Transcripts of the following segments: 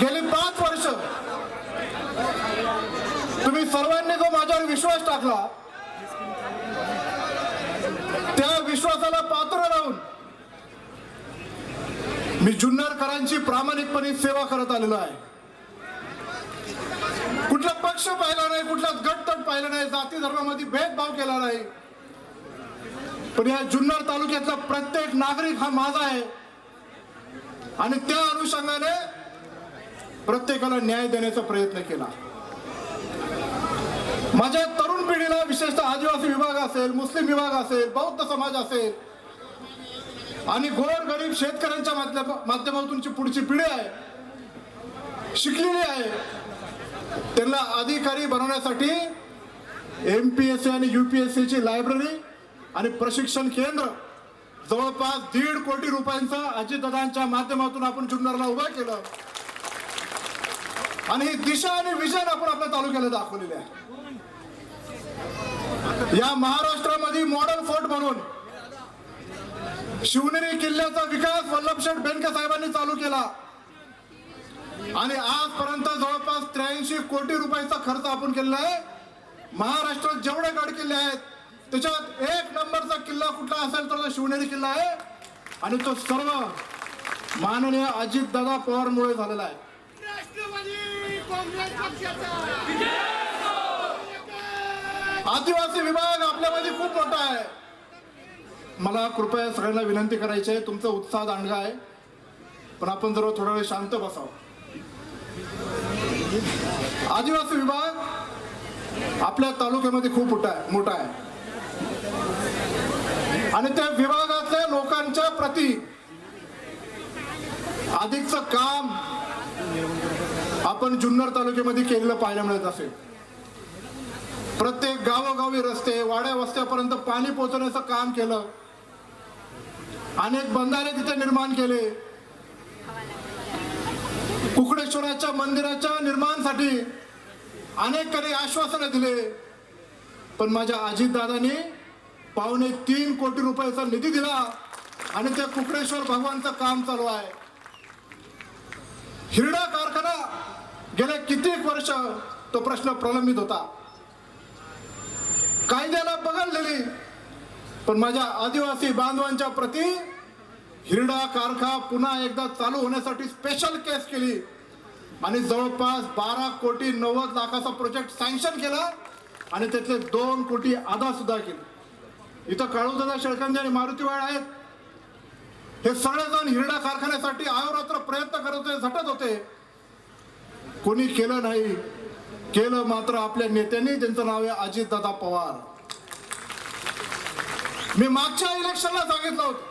गेली पाच वर्ष तुम्ही सर्वांनी जो माझ्यावर विश्वास टाकला त्या विश्वासाला पात्र राहून मी जुन्नरकरांची प्रामाणिकपणे सेवा करत आलेलो आहे. कुठला पक्ष पाहिला नाही कुठला गटतट पाहिला नाही जाती धर्मामध्ये भेदभाव केला नाही. पण या जुन्नर तालुक्यातला प्रत्येक नागरिक हा माझा आहे. आणि त्या अनुषंगाने प्रत्येकाला न्याय देण्याचा प्रयत्न केला. माझ्या तरुण पिढीला विशेषतः आदिवासी विभाग असेल मुस्लिम विभाग असेल बौद्ध समाज असेल आणि गोर गरीब शेतकऱ्यांच्या माध्यमातून जी पुढची पिढी आहे शिकलेली आहे त्यांना अधिकारी बनवण्यासाठी एम पी एस सी आणि यू पी एस सीची लायब्ररी आणि प्रशिक्षण केंद्र जवळपास दीड कोटी रुपयांचं अजितदादांच्या माध्यमातून आपण जुन्नरला उभं केलं. आणि ही दिशा आणि विजन आपण आपल्या तालुक्याला दाखवलेले आहे. या महाराष्ट्रामध्ये मॉडेल फोर्ट म्हणून शिवनेरी किल्ल्याचा विकास वल्लभशेठ बेनके साहेबांनी चालू केला. आणि आजपर्यंत जवळपास त्र्याऐंशी कोटी रुपयाचा खर्च आपण केलेला आहे. महाराष्ट्रात जेवढे गड किल्ले आहेत त्याच्यात एक नंबरचा किल्ला कुठला असेल तर तो शिवनेरी किल्ला आहे. आणि तो सर्व माननीय अजित दादा पवारमुळे झालेला आहे. काँग्रेस पक्षाचा आदिवासी विभाग आपल्यामध्ये खूप मोठा आहे. मला कृपया सगळ्यांना विनंती करायची आहे. तुमचा उत्साह दांडगा आहे. पण आपण जर थोडा वेळ शांत बसावं. आदिवासी विभाग आपल्या तालुक्यामध्ये खूप मोठा आहे मोठा आहे. आणि त्या विभागातल्या लोकांच्या प्रती अधिकचं काम आपण जुन्नर तालुक्यामध्ये केलेलं पाहायला मिळत असेल. प्रत्येक गावोगावी रस्ते वाड्या वस्त्यापर्यंत पाणी पोहोचवण्याचं काम केलं. अनेक बंधारे तिथे निर्माण केले. कुकडेश्वराच्या मंदिराच्या निर्माणसाठी अनेककडे आश्वासनं दिले. पण माझ्या अजितदादांनी पावणे तीन कोटी रुपयाचा निधी दिला आणि त्या कुकडेश्वर भगवानचं काम चालू आहे. हिरडा कारखाना गेल्या कित्येक वर्ष तो प्रश्न प्रलंबित होता. कायद्याला बघडलेली पण माझ्या आदिवासी बांधवांच्या प्रती हिरडा कारखा पुन्हा एकदा चालू होण्यासाठी स्पेशल केस केली. आणि जवळपास बारा कोटी नव्वद लाखाचा प्रोजेक्ट सँक्शन केला आणि त्यातले दोन कोटी आधा सुद्धा केले. इथं काळूदादा शेळकांजी आणि मारुतीवाड आहेत. हे सगळेजण हिरडा कारखान्यासाठी आयोरात्र प्रयत्न करत होते झटत होते. कोणी केलं नाही केलं मात्र आपल्या नेत्यांनी. त्यांचं नाव आहे अजितदादा पवार. मी मागच्या इलेक्शनला सांगितलं होतं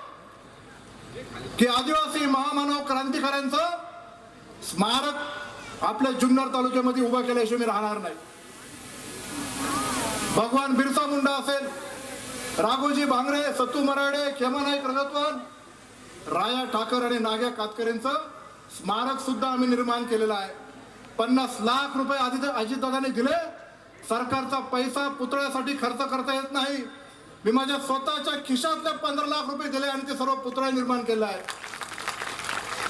की आदिवासी महामानव क्रांतिकाऱ्यांचं स्मारक आपल्या जुन्नर तालुक्यामध्ये उभं केल्याशिवाय मी राहणार नाही. भगवान बिरसा मुंडा असेल राघोजी भांगरे सत्तू मराडे खेमानाईक रजतवान राया ठाकर आणि नाग्या कातकर यांचं स्मारक सुद्धा आम्ही निर्माण केलेलं आहे. पन्नास लाख रुपये आधी अजितदादांनी दिले. सरकारचा पैसा पुतळ्यासाठी खर्च करता येत नाही. मी माझ्या स्वतःच्या खिशातले पंधरा लाख रुपये दिले आणि ते सर्व पुतळा निर्माण केलं आहे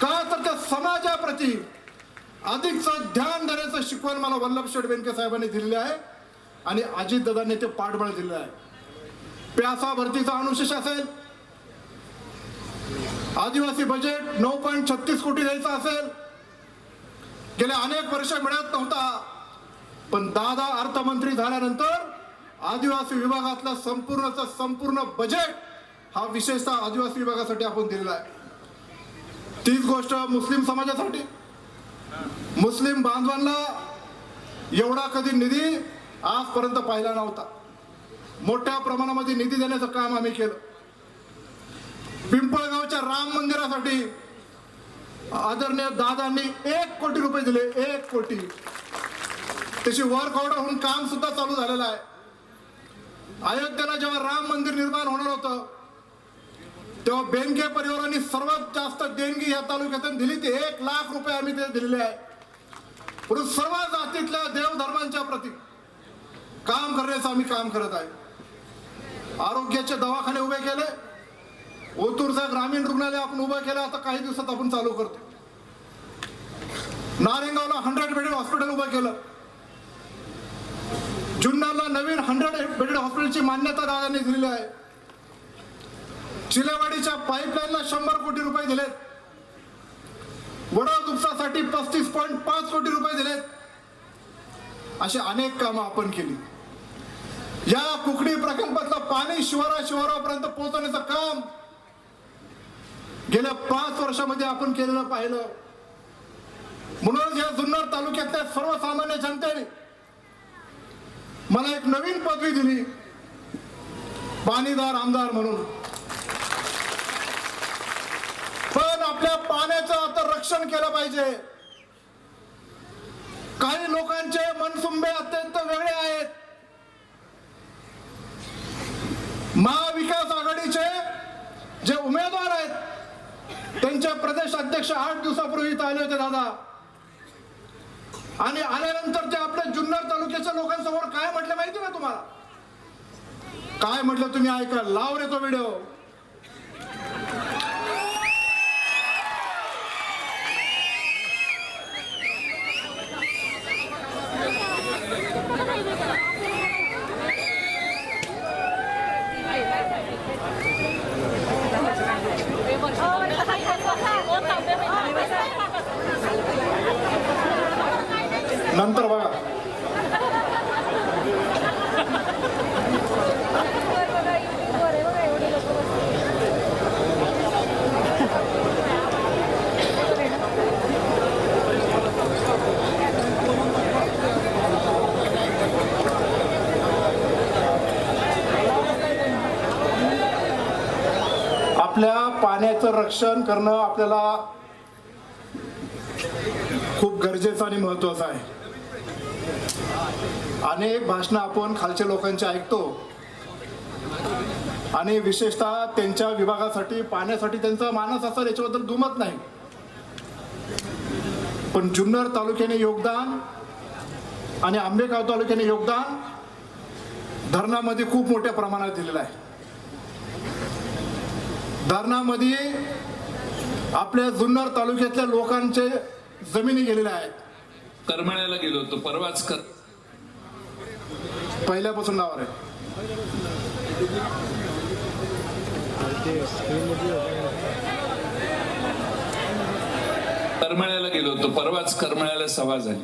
का तर त्या समाजाप्रती अधिकचं ध्यान देण्याचं शिकवण मला वल्लभ शेठ बेनके साहेबांनी दिलेले आहे आणि अजितदादांनी ते पाठबळ दिलेलं आहे. प्यासा भरतीचा अनुशेष असेल आदिवासी बजेट नऊ पॉईंट छत्तीस कोटी द्यायचा असेल गेल्या अनेक वर्ष मिळत नव्हता. पण दादा अर्थमंत्री झाल्यानंतर आदिवासी विभागातला संपूर्णचा संपूर्ण बजेट हा विशेषतः आदिवासी विभागासाठी आपण दिलेला आहे. तीच गोष्ट मुस्लिम समाजासाठी. मुस्लिम बांधवांना एवढा कधी निधी आजपर्यंत पाहिला नव्हता. मोठ्या प्रमाणामध्ये निधी देण्याचं काम आम्ही केलं. पिंपळगावच्या राम मंदिरासाठी आदरणीय दादांनी एक कोटी रुपये दिले एक कोटी. त्याची वर्कआउट होऊन काम सुद्धा चालू झालेलं आहे. अयोध्येला जेव्हा राम मंदिर निर्माण होणार होतं तेव्हा बेनके परिवारांनी सर्वात जास्त देणगी या तालुक्यातून दिली. ती एक लाख रुपये आम्ही ते दिलेले आहे. परंतु सर्व जातीतल्या देवधर्मांच्या प्रती काम करण्याचं आम्ही काम करत आहे. आरोग्याचे दवाखाने उभे केले. ओतूरचा ग्रामीण रुग्णालय आपण उभं केलं आता काही दिवसात आपण चालू करतो. नारेगावला हंड्रेड बेडेड हॉस्पिटल उभं केलं. जुन्नरला नवीन हंड्रेड बेडेड हॉस्पिटलची मान्यता दादांनी दिलेली आहे. चिलेवाडीच्या पाईपलाईनला शंभर कोटी रुपये दिलेत. वडा दुपसासाठी पस्तीस पॉईंट पाच कोटी रुपये दिलेत. अशी अनेक कामं आपण केली. या कुकडी प्रकल्पातलं पाणी शिवारा शिवारापर्यंत पोहोचवण्याचं काम गेल्या पाच वर्षामध्ये आपण केलेलं पाहिलं. म्हणूनच या जुन्नर तालुक्यातल्या सर्वसामान्य जनतेने मला एक नवीन पदवी दिली. पाणीदार आमदार म्हणून. पण आपल्या पाण्याचं आता रक्षण केलं पाहिजे. काही लोकांचे मनसुंबे अत्यंत वेगळे आहेत. महाविकास त्यांच्या त्यांचे प्रदेश अध्यक्ष आठ दिवसापूर्वी इथं आले होते दादा. आणि आल्यानंतर ते आपल्या जुन्नर तालुक्याच्या लोकांसमोर काय म्हटलं माहिती ना तुम्हाला? काय म्हटलं तुम्ही ऐका लाव रे तो व्हिडिओ. नंतर बघा. आपल्या पाण्याचं रक्षण करणं आपल्याला खूप गरजेचं आणि महत्वाचं आहे. अनेक भाषणं आपण खालच्या लोकांची ऐकतो. आणि विशेषतः त्यांच्या विभागासाठी पाण्यासाठी त्यांचा मानस असेल याच्याबद्दल दुमत नाही. पण जुन्नर तालुक्याने योगदान आणि आंबेगाव तालुक्याने योगदान धरणामध्ये खूप मोठ्या प्रमाणात दिलेलं आहे. धरणामध्ये आपल्या जुन्नर तालुक्यातल्या लोकांचे जमिनी गेलेल्या आहेत. करमाळ्याला गेलो होतो परवाच कर पहिल्यापासून नावावर आहे. करमाळ्याला गेलो होतो. परवाच करमाळ्याला सभा झाली.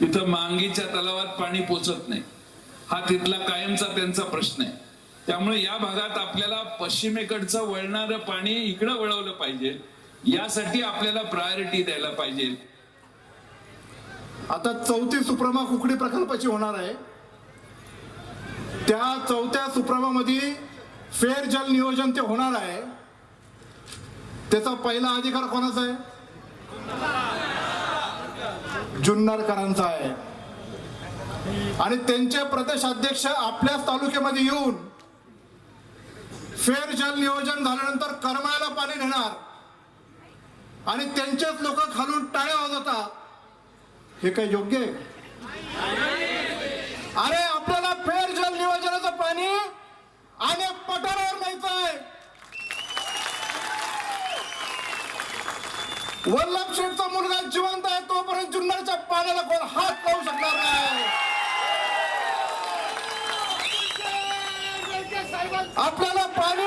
तिथं मांगीच्या तलावात पाणी पोचत नाही. हा तिथला कायमचा त्यांचा प्रश्न आहे. त्यामुळे या भागात आपल्याला पश्चिमेकडचं वळणारं पाणी इकडं वळवलं पाहिजे. यासाठी आपल्याला प्रायोरिटी द्यायला पाहिजे. आता चौथी सुप्रमा कुकडी प्रकल्पाची होणार आहे. त्या चौथ्या सुप्रभामध्ये फेर जल नियोजन ते होणार आहे. त्याचा पहिला अधिकार कोणाचा आहे? जुन्नरकरांचा आहे. आणि त्यांचे प्रदेश अध्यक्ष आपल्याच तालुक्यामध्ये येऊन फेर जल नियोजन झाल्यानंतर करमायला पाणी देणार आणि त्यांचेच लोक खालून टाळ्या वाजवतात. हे काय योग्य आहे? अरे आपल्याला फेर पाणी आणि पठारावर न्यायचं आहे. वल्लभ शेठचा मुलगा जिवंत आहे तोपर्यंत जुन्नरच्या पाण्याला कोण हात लावू शकणार नाही. आपल्याला पाणी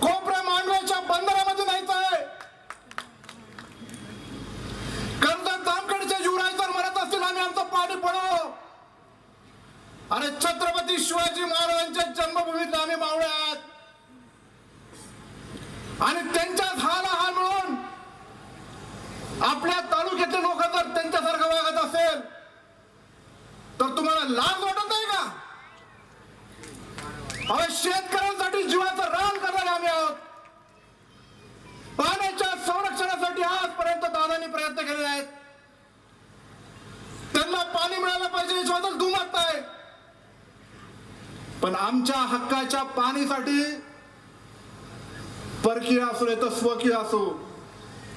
कोपऱ्या मांडव्याच्या बंदरामध्ये न्यायचं आहे कर्जत जामखेडच्या युवराज जर म्हणत असतील आम्ही आमचं पाणी पडवू अरे छत्रपती शिवाजी महाराजांच्या जन्मभूमीत आम्ही मावळे आहात आणि त्यांच्याच हाला हाल मिळून आपल्या तालुक्यातले लोक जर त्यांच्यासारखं वागत असेल तर तुम्हाला लाज वाटत आहे का अहो शेतकऱ्यांसाठी जीवाचं रान करणारे आम्ही आहोत पाण्याच्या संरक्षणासाठी आजपर्यंत दादांनी प्रयत्न केलेले आहेत त्यांना पाणी मिळालं पाहिजे नाही पण आमच्या हक्काच्या पाणीसाठी परकीय असो नाही तर स्वकीय असो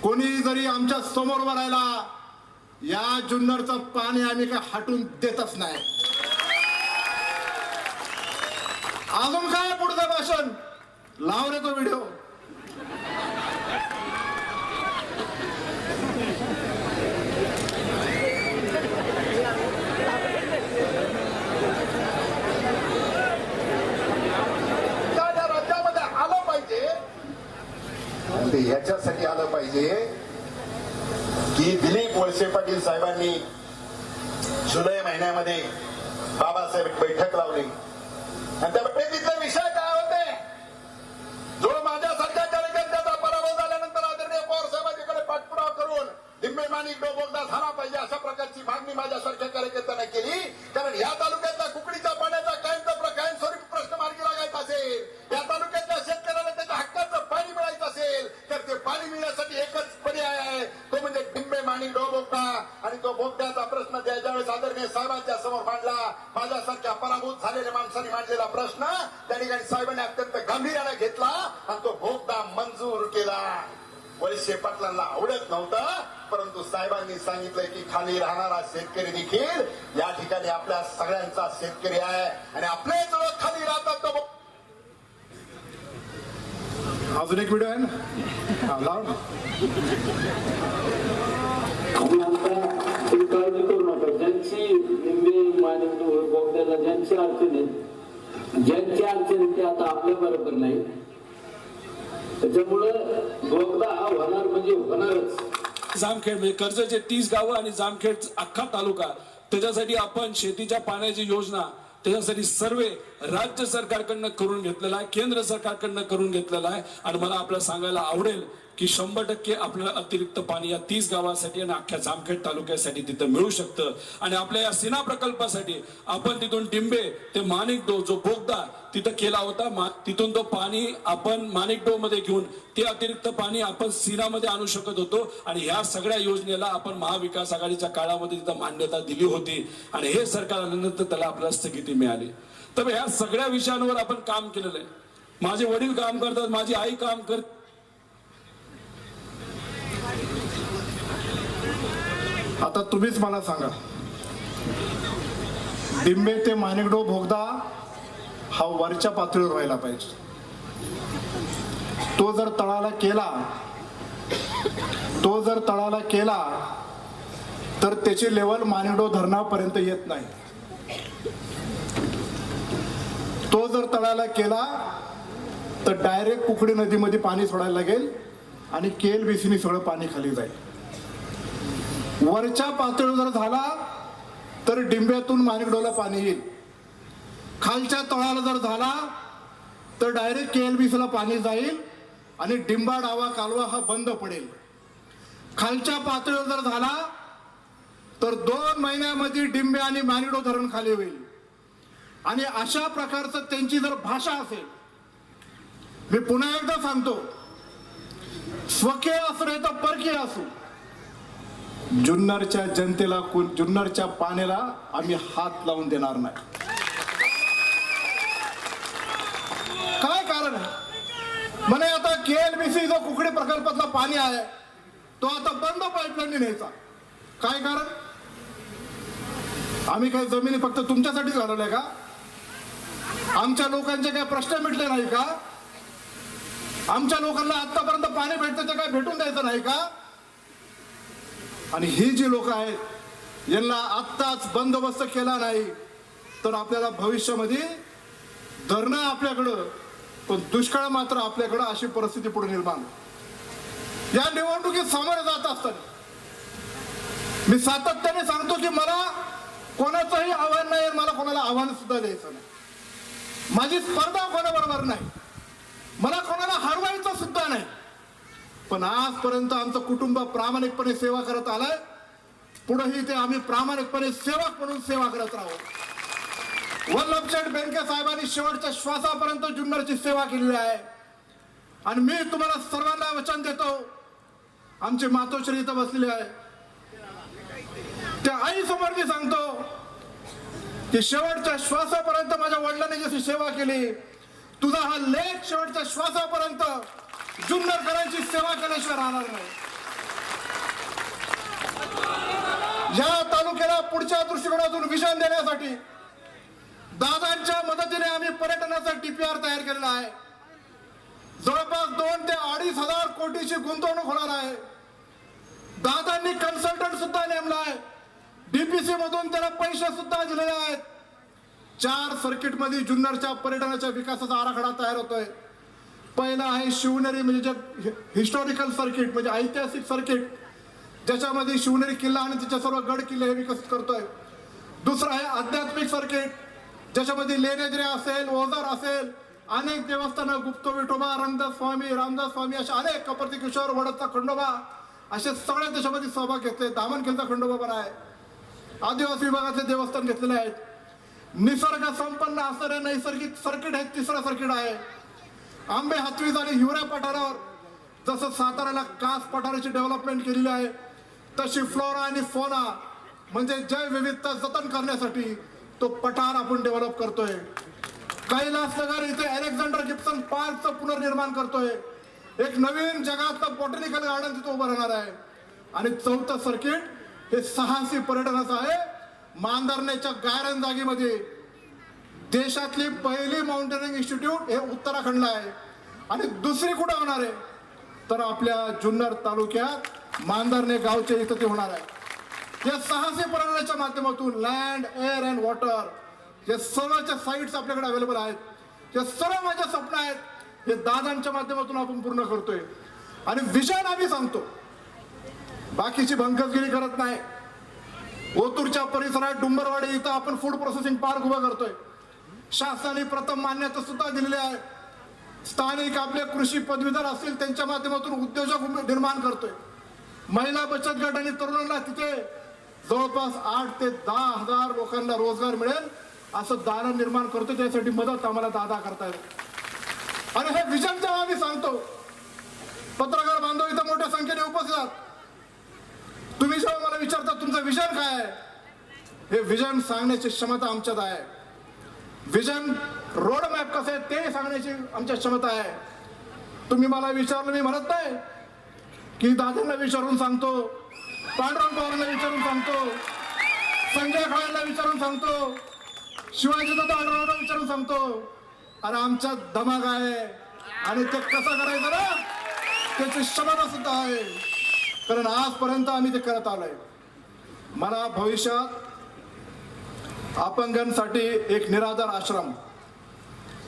कोणी जरी आमच्यासमोर राहिला या जुन्नरचं पाणी आम्ही काय हटून देतच नाही. अजून काय पुढचं भाषण? लावले तो व्हिडिओ. ह्याच्यासाठी आलं पाहिजे की दिलीप वळसे पाटील साहेबांनी जुलै महिन्यामध्ये बाबासाहेब एक बैठक लावली. आणि त्या बैठकीतले विषय काय होते? जो माझ्यासारख्या कार्यकर्त्याचा पराभव झाल्यानंतर आदरणीय पवार साहेबांच्याकडे पाठपुरावा करून डिंबे माणिक डोबोगदा झाला पाहिजे अशा प्रकारची मागणी माझ्यासारख्या कार्यकर्त्यांना केली. कारण या तालुक्यातला कुकडीच्या पाण्याचा कायमचा प्र- कायमस्वरूपी प्रश्न मार्गी लागायचा असेल या तालुक्यातल्या शेतकऱ्याला त्याच्या हक्काचं पाणी मिळायचं असेल तर ते पाणी मिळण्यासाठी एकच पर्याय आहे तो म्हणजे डिंबे माणिक डोबोगदा आणि तो बोगद्याचा प्रश्न ज्यावेळेस आदरणीय साहेबांच्या समोर मांडला माझ्यासारख्या पराभूत झालेल्या माणसांनी मांडलेला प्रश्न त्या ठिकाणी साहेबांनी अत्यंत गांभीर्याने घेतला आणि तो बोगदा मंजूर केला. वळसे पाटलांना आवडत नव्हतं परंतु साहेबांनी सांगितलंय की खाली राहणारा शेतकरी देखील या ठिकाणी आपल्या सगळ्यांचा शेतकरी आहे आणि आपले जवळ खाली राहतात तो अजून एक व्हिडिओ आहे ना? लाव ना. आणि आता तुम्ही काळजी करू नका. ज्यांची लिंबे मानिक बोगद्याला ज्यांची अडचण आहे ज्यांची अडचण आहे ते आता आपल्या बरोबर नाही. त्याच्यामुळं बोगदा हा होणार म्हणजे होणारच. जामखेड म्हणजे कर्जचे तीस गावं आणि जामखेड अख्खा तालुका. त्याच्यासाठी आपण शेतीच्या पाण्याची योजना त्याच्यासाठी सर्वे राज्य सरकारकडनं करून घेतलेला आहे केंद्र सरकारकडनं करून घेतलेला आहे. आणि मला आपल्याला सांगायला आवडेल की शंभर टक्के आपल्याला अतिरिक्त पाणी या तीस गावासाठी आणि अख्ख्या जामखेड तालुक्यासाठी तिथं मिळू शकतं. आणि आपल्या या सिना प्रकल्पासाठी आपण तिथून टिंबे ते माणिकडो जो बोगदा तिथं केला होता तिथून तो पाणी आपण माणिकडो मध्ये घेऊन ते अतिरिक्त पाणी आपण सिनामध्ये आणू शकत होतो. आणि ह्या सगळ्या योजनेला आपण महाविकास आघाडीच्या काळामध्ये तिथं मान्यता दिली होती. आणि हे सरकार आल्यानंतर त्याला आपल्याला स्थगिती मिळाली. तर ह्या सगळ्या विषयांवर आपण काम केलेलं आहे. माझे वडील काम करतात माझी आई काम करते आता तुम्हीच मला सांगा. डिंबे ते मानिकडो भोगदा हा वरच्या पातळीवर व्हायला पाहिजे. तो जर तळाला केला तो जर तळाला केला तर त्याची लेवल मानिडो धरणापर्यंत येत नाही. तो जर तळाला केला तर डायरेक्ट कुकडी नदीमध्ये पाणी सोडायला लागेल आणि केल बेसिनी सगळं पाणी खाली जाईल. वरच्या पातळीवर जर झाला तर डिंब्यातून माणिकडोला पाणी येईल. खालच्या तळाला जर झाला तर डायरेक्ट के एल बी सीला पाणी जाईल आणि डिंबा डावा कालवा हा बंद पडेल. खालच्या पातळीवर जर झाला तर दोन महिन्यामध्ये डिंबे आणि मानिडो धरण खाली होईल. आणि अशा प्रकारचं त्यांची जर भाषा असेल मी पुन्हा एकदा सांगतो स्वकीय असू नाही तर परकीय असू. जुन्नरच्या जनतेला जुन्नरच्या पाण्याला आम्ही हात लावून देणार नाही. काय कारण? म्हणे आता केएलबीसी जो कुकडी प्रकल्पातला पाणी आहे तो आता बंद पाईपलाईन न्यायचा. काय कारण? आम्ही काही जमिनी फक्त तुमच्यासाठीच घालवल्या का? आमच्या लोकांचे काय प्रश्न मिटले नाही का? आमच्या लोकांना आतापर्यंत पाणी भेटतं ते काय भेटून द्यायचं नाही का? आणि ही जी लोक आहेत यांना आत्ताच बंदोबस्त केला नाही तर आपल्याला भविष्यामध्ये धरणं आपल्याकडं पण दुष्काळ मात्र आपल्याकडं अशी परिस्थिती पुढे निर्माण या निवडणुकीत सामोरे जात असताना मी सातत्याने सांगतो की मला कोणाचंही आव्हान नाही मला कोणाला आव्हान सुद्धा द्यायचं नाही. माझी स्पर्धा कोणाबरोबर नाही मला कोणाला हरवायचं सुद्धा नाही. पण आजपर्यंत आमचं कुटुंब प्रामाणिकपणे सेवा करत आलंय. पुढेही ते आम्ही प्रामाणिकपणे सेवक म्हणून सेवा करत राहू. वल्लभशेठ बेनके साहेबांनी शेवटच्या श्वासापर्यंत जुन्नरची सेवा केलेली आहे. आणि मी तुम्हाला सर्वांना वचन देतो आमचे मातोश्री इथं बसलेले आहे. त्या आई समोर मी सांगतो की शेवटच्या श्वासापर्यंत माझ्या वडिलांनी जशी सेवा केली तुझा हा लेख शेवटच्या श्वासापर्यंत जुन्नरकरांची सेवा केल्याशिवाय राहणार नाही. या तालुक्याला पुढच्या दृष्टिकोनातून विजन देण्यासाठी दादांच्या मदतीने आम्ही पर्यटनाचा टीपीआर तयार केलेला आहे. जवळपास दोन ते अडीच हजार कोटीची गुंतवणूक होणार आहे. दादांनी कन्सल्टंट सुद्धा नेमला आहे. डीपीसी मधून त्याला पैसे सुद्धा दिलेले आहेत. चार सर्किटमध्ये जुन्नरच्या पर्यटनाच्या विकासाचा आराखडा तयार होतोय. पहिला आहे शिवनेरी म्हणजे जे हिस्टॉरिकल सर्किट म्हणजे ऐतिहासिक सर्किट ज्याच्यामध्ये शिवनेरी किल्ला आणि त्याच्या सर्व गड किल्ले हे विकसित करतोय. दुसरं आहे आध्यात्मिक सर्किट ज्याच्यामध्ये लेण्याद्री असेल ओझर असेल अनेक देवस्थानं गुप्त विठोबा रामदास स्वामी रामदास स्वामी असे अनेक कपर्ती किशोर वडदचा खंडोबा असे सगळ्या देशामध्ये सहभाग घेतले दामनखेलचा खंडोबा पण आहे. आदिवासी विभागातले देवस्थान घेतलेले आहेत. निसर्ग संपन्न असणारे नैसर्गिक सर्किट हे तिसरं सर्किट आहे. आंबे हातवीज आणि हिवऱ्या पठारावर. जसं साताऱ्याला कास पठाराची डेव्हलपमेंट केलेली आहे तशी फ्लोरा आणि फोना म्हणजे जैवविविधता जतन करण्यासाठी तो पठार आपण डेव्हलप करतोय. कैलास नगर इथे अलेक्झांडर गिप्सन पार्कचं पुनर्निर्माण करतोय. एक नवीन जगातलं बॉटनिकल गार्डन तिथं उभं राहणार आहे. आणि चौथं सर्किट हे साहसी पर्यटनाचं आहे. मांदरण्याच्या गायरन जागेमध्ये देशातली पहिली माउंटेनिंग इन्स्टिट्यूट हे उत्तराखंडला आहे. आणि दुसरी कुठं होणार आहे? तर आपल्या जुन्नर तालुक्यात मांदरणे गावच्या इथं ते होणार आहे. या साहसी प्रणालीच्या माध्यमातून लँड एअर अँड वॉटर हे सर्वच्या साईट्स आपल्याकडे अवेलेबल आहेत. हे सर्व माझ्या स्वप्न आहेत. हे दादांच्या माध्यमातून आपण पूर्ण करतोय. आणि विजन आम्ही सांगतो. बाकीची भंकसगिरी करत नाही. ओतूरच्या परिसरात डुंबरवाडी इथं आपण फूड प्रोसेसिंग पार्क उभा करतोय. शासनाने प्रथम मान्यता सुद्धा दिलेली आहे. स्थानिक आपले कृषी पदवीधर असतील त्यांच्या माध्यमातून उद्योजक निर्माण करतोय. महिला बचत गट आणि तरुणांना तिथे जवळपास आठ ते दहा हजार लोकांना रोजगार मिळेल असं दालन निर्माण करतो त्यासाठी मदत आम्हाला दादा करतायत. आणि हे विजन जेव्हा आम्ही सांगतो. पत्रकार बांधव इथं मोठ्या संख्येने उपस्थित तुम्ही जेव्हा मला विचारता तुमचं विजन काय आहे? हे विजन सांगण्याची क्षमता आमच्यात आहे. विजन रोड मॅप कसं आहे ते सांगण्याची आमच्या क्षमता आहे. तुम्ही मला विचारलं मी म्हणत नाही. की दादांना विचारून सांगतो पांडुरंग पवारांना विचारून सांगतो संजय खळ्यांना विचारून सांगतो शिवाजी दादा विचारून सांगतो. अरे आमचा दमाग आहे. आणि ते कसं करायचं ना त्याची क्षमता सुद्धा आहे. कारण आजपर्यंत आम्ही ते करत आलोय. मला भविष्यात अपंगांसाठी एक निराधार आश्रम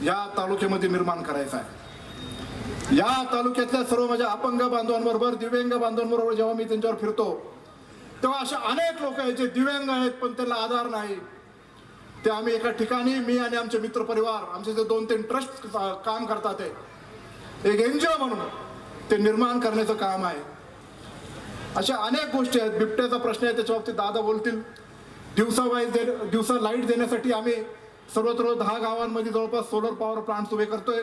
या तालुक्यामध्ये निर्माण करायचा आहे. या तालुक्यातल्या सर्व माझ्या अपंग बांधवांबरोबर दिव्यांग बांधवांबरोबर जेव्हा मी त्यांच्यावर फिरतो तेव्हा असे अनेक लोक आहेत जे दिव्यांग आहेत पण त्यांना आधार नाही. ते आम्ही एका ठिकाणी मी आणि आमचे मित्र परिवार आमचे जे दोन तीन ट्रस्ट काम करतात ते एक ओ म्हणून ते निर्माण करण्याचं काम आहे. अशा अनेक गोष्टी आहेत. बिबट्याचा प्रश्न आहे त्याच्या बाबतीत दादा बोलतील. दिवसा वाईज दे दिवसा लाइट देण्यासाठी आम्ही सर्वत्र दहा गावांमध्ये जवळपास सोलर पॉवर प्लांट उभे करतोय.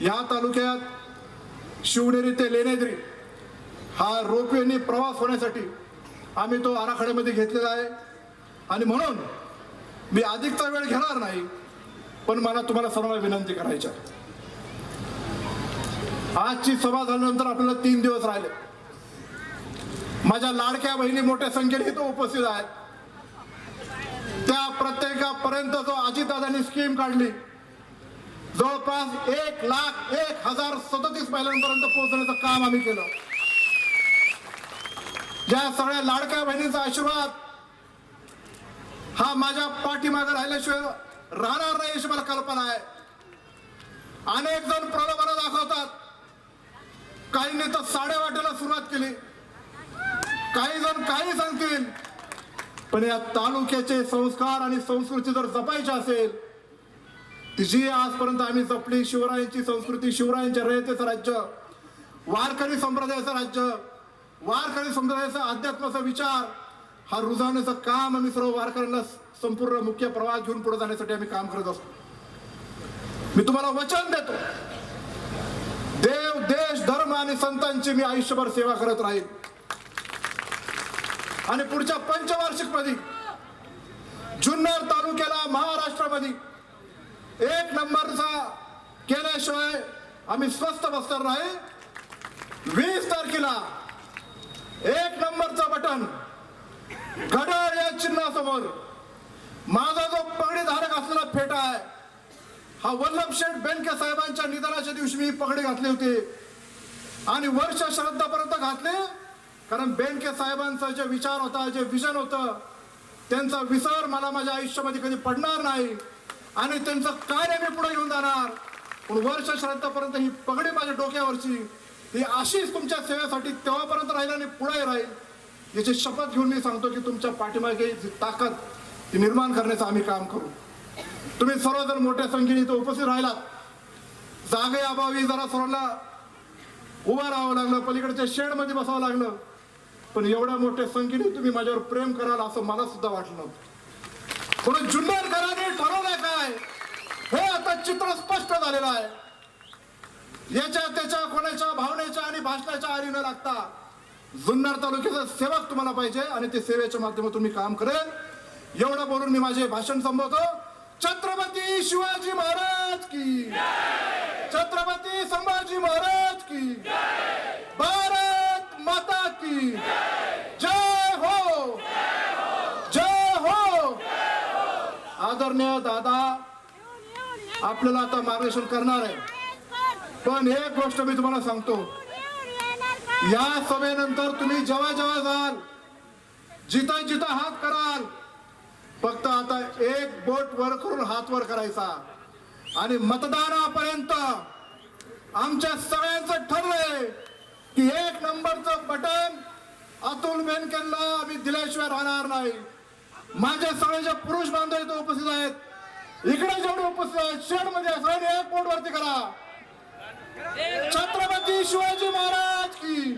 या तालुक्यात शिवनेरी ते लेण्याद्री हा रोपवेने प्रवास होण्यासाठी आम्ही तो आराखड्यामध्ये घेतलेला आहे. आणि म्हणून मी अधिकचा वेळ घेणार नाही पण मला तुम्हाला सर्वांना विनंती करायची आहे. आजची सभा झाल्यानंतर आपल्याला तीन दिवस राहिले. माझ्या लाडक्या बहिणी मोठ्या संख्येने इथं उपस्थित आहेत. त्या प्रत्येकापर्यंत जो अजितदादांनी स्कीम काढली जवळपास एक लाख एक हजार सदतीस महिलांपर्यंत पोहोचण्याचं काम आम्ही केलं. ज्या सगळ्या लाडक्या बहिणींचा आशीर्वाद हा माझ्या पाठीमागे राहिल्याशिवाय राहणार नाही अशी मला कल्पना आहे. अनेक जण प्रलोभनं दाखवतात. काहींनी तर साडे वाटायला सुरुवात केली. काही जण काही सांगतील. पण या तालुक्याचे संस्कार आणि संस्कृती जर जपायची असेल जी आजपर्यंत आम्ही जपली शिवरायांची संस्कृती शिवरायांच्या रयतेचं राज्य वारकरी संप्रदायाचं राज्य वारकरी संप्रदायाचा अध्यात्माचा विचार हा रुजवण्याचं काम आम्ही सर्व वारकऱ्यांना संपूर्ण मुख्य प्रवास घेऊन पुढे जाण्यासाठी आम्ही काम करत असतो. मी तुम्हाला वचन देतो. देव देश धर्म आणि संतांची मी आयुष्यभर सेवा करत राहील आणि पुढच्या पंचवार्षिकमध्ये जुन्नर तालुक्याला महाराष्ट्रामध्ये एक नंबरचा केल्याशिवाय आम्ही स्वस्त बसणार नाही. वीस तारखेला एक नंबरचं बटन घड्याळ या चिन्हासमोर. माझा जो पगडी धारक असलेला फेटा आहे हा वल्लभ शेठ बेनके साहेबांच्या निधनाच्या दिवशी मी पगडी घातली होती आणि वर्ष श्रद्धापर्यंत घातले. कारण बेंडके साहेबांचा जे विचार होता जे विजन होतं त्यांचा विसर मला माझ्या आयुष्यामध्ये कधी पडणार नाही. आणि त्यांचं कार्य मी पुढे घेऊन जाणार. पण वर्ष श्रद्धापर्यंत ही पगडी माझ्या डोक्यावरची. ही अशीच तुमच्या सेवेसाठी तेव्हापर्यंत राहील आणि पुढे राहील. याची शपथ घेऊन मी सांगतो की तुमच्या पाठीमागे जी ताकद ती निर्माण करण्याचं आम्ही काम करू. तुम्ही सर्वजण मोठ्या संख्येने इथं उपस्थित राहिलात. जागे अभावी जरा सर्वांना उभं राहावं लागलं पलीकडच्या शेडमध्ये बसावं लागलं. पण एवढ्या मोठ्या संख्येने तुम्ही माझ्यावर प्रेम कराल असं मला सुद्धा वाटलं नव्हतं. म्हणून जुन्नर ठरवलंय काय? हे आता चित्र स्पष्ट झालेलं आहे. याच्या त्याच्या कोणाच्या भावनेच्या आणि भाषणाच्या आरी न लागता जुन्नर तालुक्याचा सेवक तुम्हाला पाहिजे आणि ते सेवेच्या माध्यमातून मी काम करेल. एवढं बोलून मी माझे भाषण संपवतो. छत्रपती शिवाजी महाराज की छत्रपती संभाजी महाराज की की जय हो! जय हो! आदरणीय दादा आपल्याला आता मार्गदर्शन करणार आहे. पण एक गोष्ट मी तुम्हाला सांगतो. या सभेनंतर तुम्ही जेव्हा जेव्हा जाल जिथं जिथं हात कराल फक्त आता एक बोट वर करून हात वर करायचा. आणि मतदानापर्यंत आमच्या सगळ्यांचं ठरलंय. की एक नंबरचं बटन अतुल बेनकेला आम्ही दिल्याशिवाय राहणार नाही. माझ्या सगळे जे पुरुष बांधव इथे उपस्थित आहेत इकडे जेवढे उपस्थित आहेत शेडमध्ये सगळ्यांनी एक पोट वरती करा. छत्रपती शिवाजी महाराज की